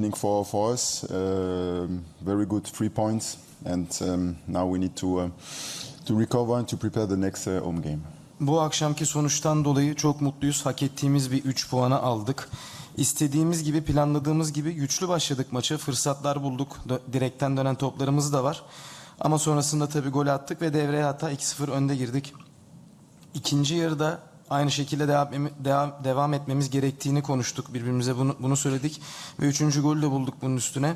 evening for, for us. Uh, very good three points, and um, now we need to uh, to recover and to prepare the next uh, home game. Bu akşamki sonuçtan dolayı çok mutluyuz. Hak ettiğimiz bir 3 puanı aldık. İstediğimiz gibi, planladığımız gibi güçlü başladık maça. Fırsatlar bulduk. Direkten dönen toplarımız da var. Ama sonrasında tabii gol attık ve devreye hatta 2-0 önde girdik. İkinci yarıda aynı şekilde devam, etmemiz gerektiğini konuştuk. Birbirimize bunu, bunu söyledik. Ve üçüncü golü de bulduk bunun üstüne.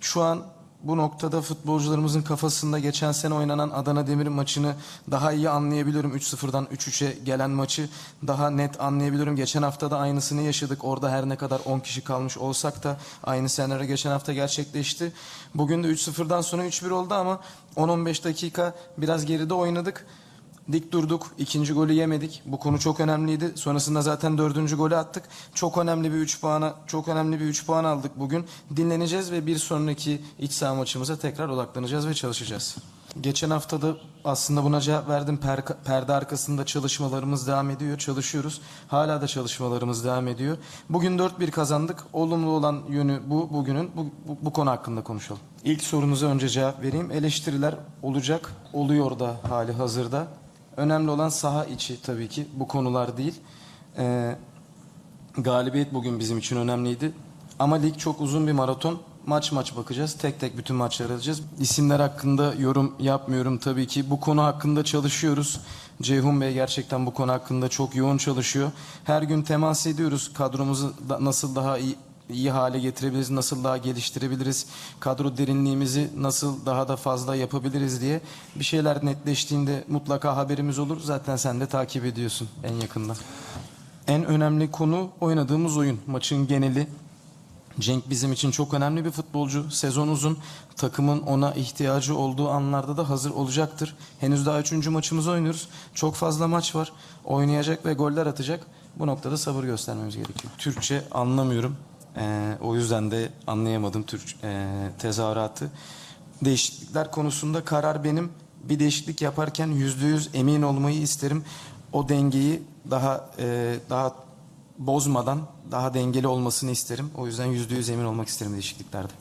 Şu an bu noktada futbolcularımızın kafasında geçen sene oynanan Adana Demir maçını daha iyi anlayabiliyorum. 3-0'dan 3-3'e gelen maçı daha net anlayabiliyorum. Geçen hafta da aynısını yaşadık. Orada her ne kadar 10 kişi kalmış olsak da aynı senaryo geçen hafta gerçekleşti. Bugün de 3-0'dan sonra 3-1 oldu ama 10-15 dakika biraz geride oynadık. Dik durduk. ikinci golü yemedik. Bu konu çok önemliydi. Sonrasında zaten dördüncü golü attık. Çok önemli bir 3 puana, çok önemli bir 3 puan aldık bugün. Dinleneceğiz ve bir sonraki iç saha maçımıza tekrar odaklanacağız ve çalışacağız. Geçen haftada aslında buna cevap verdim. Per- perde arkasında çalışmalarımız devam ediyor. Çalışıyoruz. Hala da çalışmalarımız devam ediyor. Bugün 4-1 kazandık. Olumlu olan yönü bu bugünün. Bu, bu, bu konu hakkında konuşalım. İlk sorunuza önce cevap vereyim. Eleştiriler olacak. Oluyor da hali hazırda. Önemli olan saha içi tabii ki. Bu konular değil. Ee, galibiyet bugün bizim için önemliydi. Ama lig çok uzun bir maraton. Maç maç bakacağız. Tek tek bütün maçları alacağız. İsimler hakkında yorum yapmıyorum tabii ki. Bu konu hakkında çalışıyoruz. Ceyhun Bey gerçekten bu konu hakkında çok yoğun çalışıyor. Her gün temas ediyoruz. Kadromuzu da nasıl daha iyi iyi hale getirebiliriz, nasıl daha geliştirebiliriz, kadro derinliğimizi nasıl daha da fazla yapabiliriz diye bir şeyler netleştiğinde mutlaka haberimiz olur. Zaten sen de takip ediyorsun en yakından. En önemli konu oynadığımız oyun. Maçın geneli. Cenk bizim için çok önemli bir futbolcu. Sezon uzun. Takımın ona ihtiyacı olduğu anlarda da hazır olacaktır. Henüz daha üçüncü maçımızı oynuyoruz. Çok fazla maç var. Oynayacak ve goller atacak. Bu noktada sabır göstermemiz gerekiyor. Türkçe anlamıyorum. Ee, o yüzden de anlayamadım Türk e, tezahüratı. Değişiklikler konusunda karar benim. Bir değişiklik yaparken yüzde yüz emin olmayı isterim. O dengeyi daha e, daha bozmadan daha dengeli olmasını isterim. O yüzden yüzde yüz emin olmak isterim değişikliklerde.